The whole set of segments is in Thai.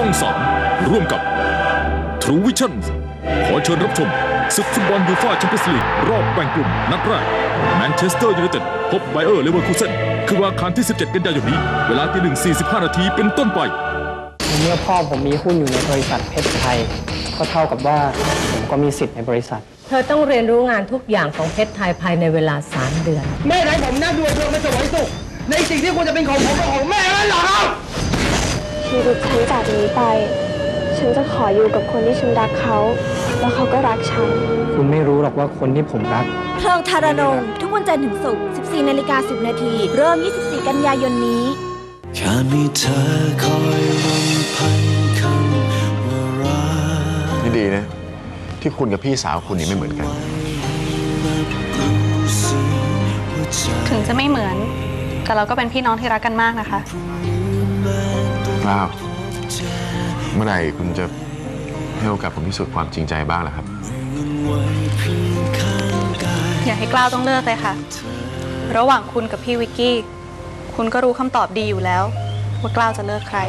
ช่อง 3 ร่วมกับ True Vision ขอเชิญรับชมศึกฟุตบอลยูฟ่าแชมเปี้ยนส์ลีกรอบแบ่งกลุ่ม นัดแรกแมนเชสเตอร์ยูไนเต็ดพบไบเออร์เลเวอร์คูเซนคือวันอังคารที่ 17 กันยายนนี้ เวลาตีหนึ่ง45 นาทีเป็นต้นไป เมื่อพ่อผมมีหุ้นอยู่ในบริษัทเพชรไทย ก็เท่ากับว่าผมก็มีสิทธิ์ในบริษัท เธอต้องเรียนรู้งานทุกอย่างของเพชรไทยภายในเวลา 3 เดือน แม่ไหนผมนั่งดูเธอมาสวยสุขในสิ่งที่ควรจะเป็นของผมกับของแม่นั่นเหรอครับ ชีวิตฉันจากนี้ไป ฉันจะขออยู่กับคนที่ฉันรักเขา แล้วเขาก็รักฉัน คุณไม่รู้หรอกว่าคนที่ผมรัก เพลิงทารนง ทุกวันจันทร์ถึงศุกร์ 14 นาฬิกา 10 นาที เริ่ม 24 กันยายนนี้แค่มีเธอคอยรำพันคำว่ารักนี่ดีนะ ที่คุณกับพี่สาวคุณนี่ไม่เหมือนกันรู้สึกหัวใจถึงจะไม่เหมือน แต่เราก็เป็นพี่น้องที่รักกันมากนะคะ ว้าวเมื่อไหร่คุณจะให้โอกาสผมพิสูจน์ความจริงใจบ้างล่ะครับ อย่าให้กล้าวต้องเลิกเลยค่ะ ระหว่างคุณกับพี่วิกกี้ คุณก็รู้คำตอบดีอยู่แล้ว ว่ากล้าวจะเลิกใคร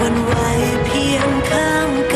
วันไหวเพียงข้างกัน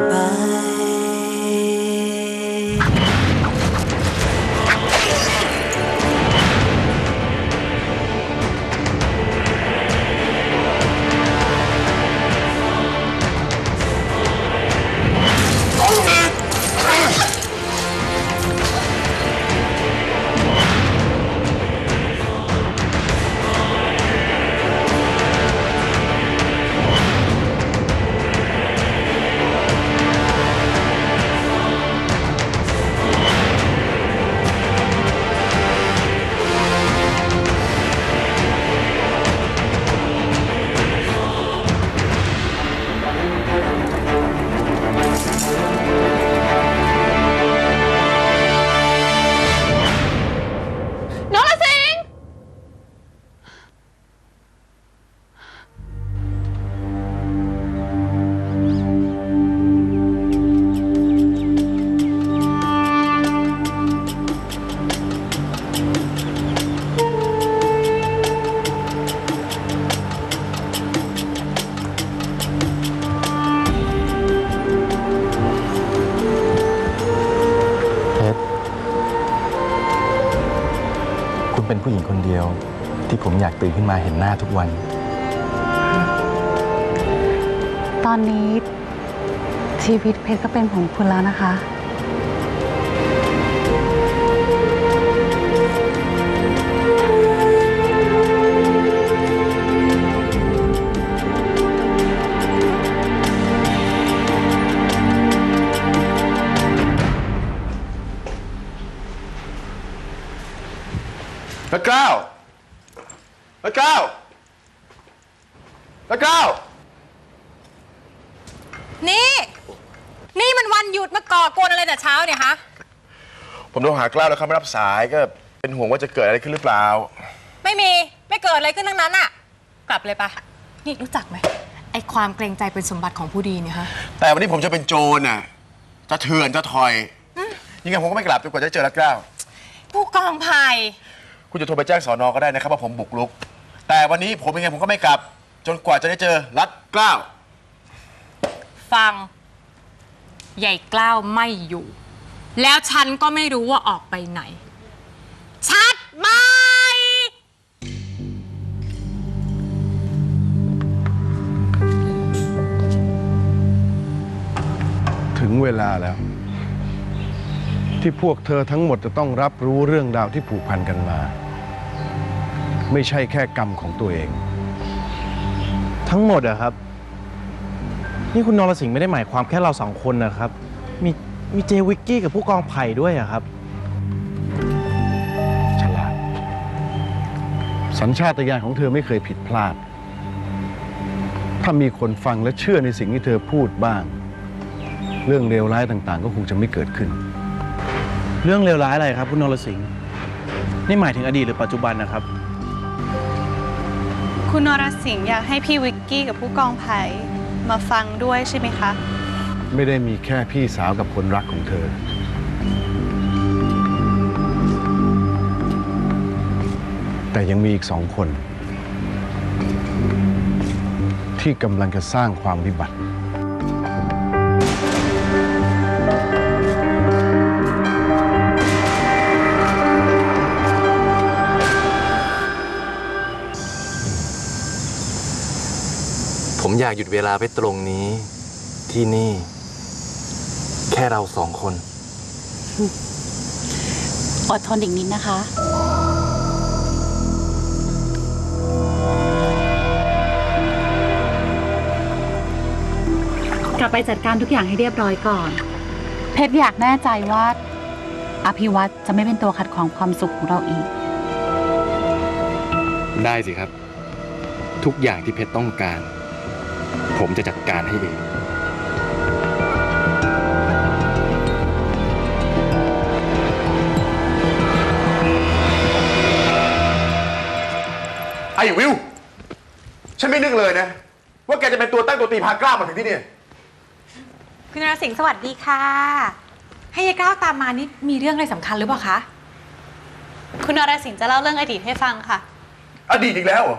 ด ผมอยากตื่นขึ้นมาเห็นหน้าทุกวัน ตอนนี้ชีวิตเพชรก็เป็นของคุณแล้วนะคะพระ นี่ นี่มันวันหยุดมาก่อกวนอะไรแต่เช้าเนี่ยฮะ ผมโทรหากล้าวแล้วเขาไม่รับสายก็เป็นห่วงว่าจะเกิดอะไรขึ้นหรือเปล่า ไม่มี ไม่เกิดอะไรขึ้นทั้งนั้นอะกลับเลยปะนี่รู้จักไหมไอความเกรงใจเป็นสมบัติของผู้ดีเนี่ยฮะ แต่วันนี้ผมจะเป็นโจรน่ะ จะเถื่อนจะถอย ยังไงผมก็ไม่กลับจนกว่าจะเจอรักเกล้าผู้กองภัยคุณจะโทรไปแจ้งสอนอก็ได้นะครับว่าผมบุกรุก แต่วันนี้ผมยังไงผมก็ไม่กลับ จนกว่าจะได้เจอรัดเกล้า ฟัง ใหญ่กล้าวไม่อยู่ แล้วฉันก็ไม่รู้ว่าออกไปไหน ชัดไหมถึงเวลาแล้ว ที่พวกเธอทั้งหมดจะต้องรับรู้เรื่องราวที่ผูกพันกันมา ไม่ใช่แค่กรรมของตัวเอง ทั้งหมดอะครับ นี่คุณนรสิงห์ไม่ได้หมายความแค่เราสองคนนะครับ มีมีเจวิกกี้กับผู้กองไผ่ด้วยอะครับ ฉลาด สัญชาตญาณของเธอไม่เคยผิดพลาด ถ้ามีคนฟังและเชื่อในสิ่งที่เธอพูดบ้าง เรื่องเลวร้ายต่างๆ ก็คงจะไม่เกิดขึ้น เรื่องเลวร้ายอะไรครับ คุณนรสิงห์นี่หมายถึงอดีตหรือปัจจุบันนะครับ คุณนรสิงห์อยากให้พี่วิกกี้กับผู้กองไผ่ มาฟังด้วยใช่ไหมคะ ไม่ได้มีแค่พี่สาวกับคนรักของเธอ แต่ยังมีอีกสองคน ที่กำลังจะสร้างความวิบัติ ผมอยากหยุดเวลาไปตรงนี้ ที่นี่ แค่เราสองคน อดทนอีกนิดนะคะ กลับไปจัดการทุกอย่างให้เรียบร้อยก่อน เพชรอยากแน่ใจว่า อภิวัตจะไม่เป็นตัวขัดขวางความสุขของเราอีก ได้สิครับ ทุกอย่างที่เพชรต้องการ ผมจะจัดการให้เองไอ้วิว ฉันไม่นึกเลยนะ ว่าแกจะเป็นตัวตั้งตัวตีพากล้ามาถึงที่นี่ คุณนรสิงห์สวัสดีค่ะ ให้ยายกล้าวตามมานี่มีเรื่องอะไรสำคัญหรือเปล่าคะ คุณนรสิงห์จะเล่าเรื่องอดีตให้ฟังค่ะ อดีตอีกแล้วเหรอ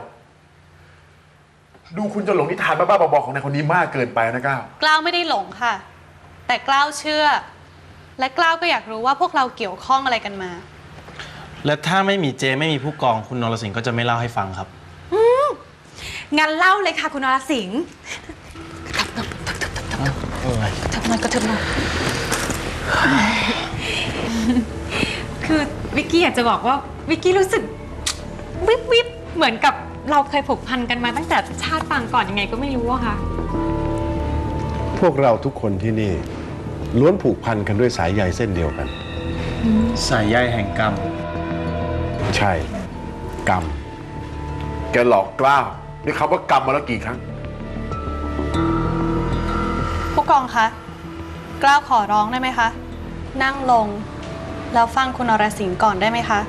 ดูคุณจะหลงนิทานบ้าๆบอๆของนายคนนี้มากเกินไปนะก้าวกล้าวไม่ได้หลงค่ะ แต่กล้าวเชื่อ และกล้าวก็อยากรู้ว่าพวกเราเกี่ยวข้องอะไรกันมา และถ้าไม่มีเจไม่มีผู้กองคุณนรสิงห์ก็จะไม่เล่าให้ฟังครับ งั้นเล่าเลยค่ะคุณนรสิงห์ทำไมก็ทำไมคือวิกกี้อยากจะบอกว่าวิกกี้รู้สึกวิบวิบเหมือนกับ เราเคยผูกพันกันมาตั้งแต่ชาติปางก่อนยังไงก็ไม่รู้อะค่ะ พวกเราทุกคนที่นี่ ล้วนผูกพันกันด้วยสายใยเส้นเดียวกัน สายใยแห่งกรรม ใช่ กรรม แกหลอกกล้าวด้วยคำว่ากรรมมาแล้วกี่ครั้ง ผู้กองคะกล้าวขอร้องได้ไหมคะ นั่งลง แล้วฟังคุณนรสิงห์ก่อนได้ไหมคะ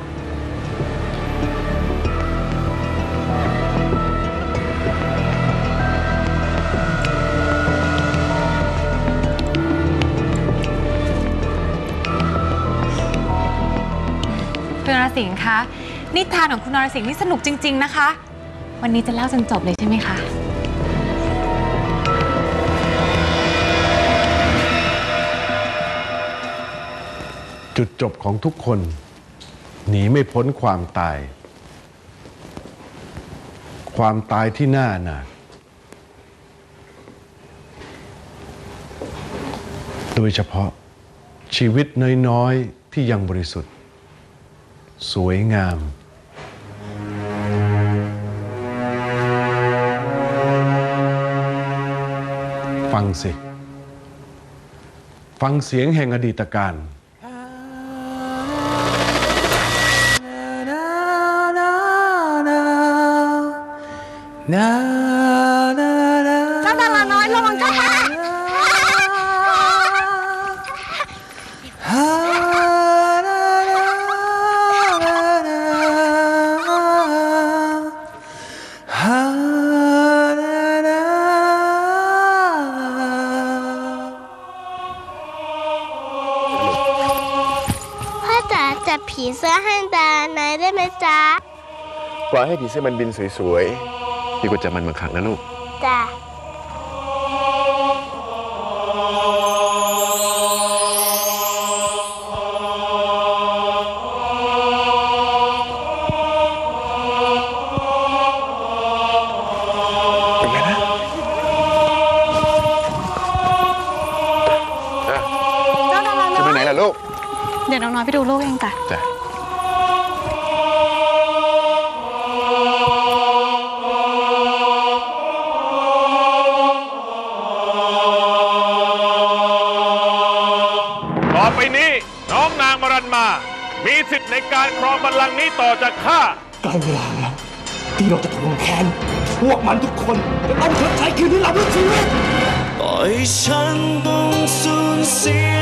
สิงห์คะ นิทานของคุณนรสิงห์นี่สนุกจริง ๆ นะคะ วันนี้จะเล่าจนจบเลยใช่ไหมคะ จุดจบของทุกคน หนีไม่พ้นความตาย ความตายที่หน้าหนาโดยเฉพาะชีวิตน้อย ๆ ที่ยังบริสุทธิ์ สวยงาม ฟังสิ ฟังเสียงแห่งอดีตการเจ้าดาราน้อยระวังเจ้าค่ะ ปล่อยให้ผีเสื้อมันบินสวยๆดีกว่าจับมันมาขังนะลูก จ้ะเป็นไงนะเจ้าดาราน้จะอไปยไหนล่ะลูก เดี๋ยวน้องน้อยไปดูลูกเองจ้ะ จ้ะางมรันมา มีสิทธิ์ในการครองบัลลังก์นี้ต่อจากข้าใกล้เวลาแล้วที่เราจะทวงแค้นพวกมันทุกคนจะต้องชดใช้คืนให้เราด้วยชีวิตต่อยฉันต้องสูญเสีย